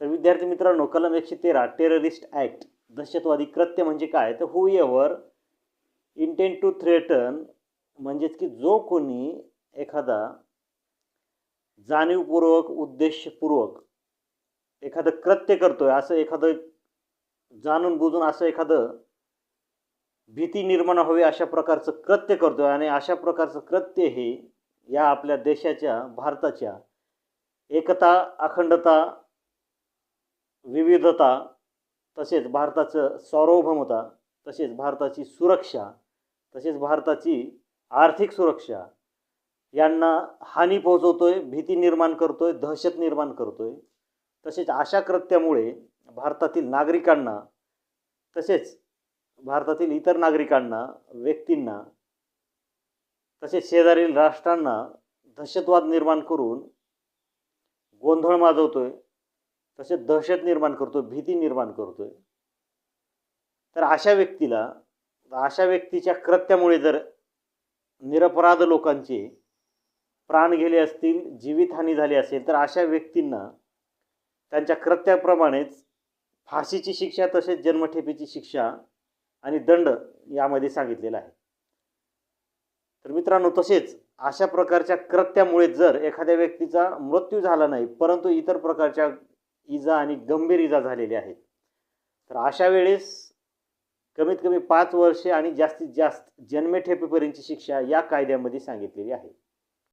तर विद्यार्थी मित्रांनो कलम एकशे तेरा टेररिस्ट ॲक्ट दहशतवादी कृत्य म्हणजे काय? तर whoever intent to threaten म्हणजेच की जो कोणी एखादा जाणीवपूर्वक उद्देशपूर्वक एखादं कृत्य करतोय असं एखादं जाणून बुजून असं एखादं भीती निर्माण हवी अशा प्रकारचं कृत्य करतोय आणि अशा प्रकारचं कृत्य हे या आपल्या देशाच्या भारताच्या एकता अखंडता विविधता तसेच भारताचं सार्वभौमता तसेच भारताची सुरक्षा तसेच भारताची आर्थिक सुरक्षा यांना हानी पोहोचवतोय भीती निर्माण करतोय दहशत निर्माण करतोय. तसेच अशा कृत्यामुळे भारतातील नागरिकांना तसेच भारतातील इतर नागरिकांना व्यक्तींना तसेच शेजारील राष्ट्रांना दहशतवाद निर्माण करून गोंधळ माजवतोय. तसेच दहशत निर्माण करतो भीती निर्माण करतोय. तर अशा व्यक्तीला अशा व्यक्तीच्या कृत्यामुळे जर निरपराध लोकांचे प्राण गेले असतील जीवितहानी झाली असेल तर अशा व्यक्तींना त्यांच्या कृत्याप्रमाणेच फाशीची शिक्षा तसेच जन्मठेपेची शिक्षा आणि दंड यामध्ये सांगितलेला आहे. तर मित्रांनो तसेच अशा प्रकारच्या कृत्यामुळे जर एखाद्या व्यक्तीचा मृत्यू झाला नाही परंतु इतर प्रकारच्या इजा आणि गंभीर इजा झालेल्या आहेत तर अशा वेळेस कमीत कमी पाच वर्षे आणि जास्तीत जास्त जन्मेठेपेपर्यंतची शिक्षा या कायद्यामध्ये सांगितलेली आहे.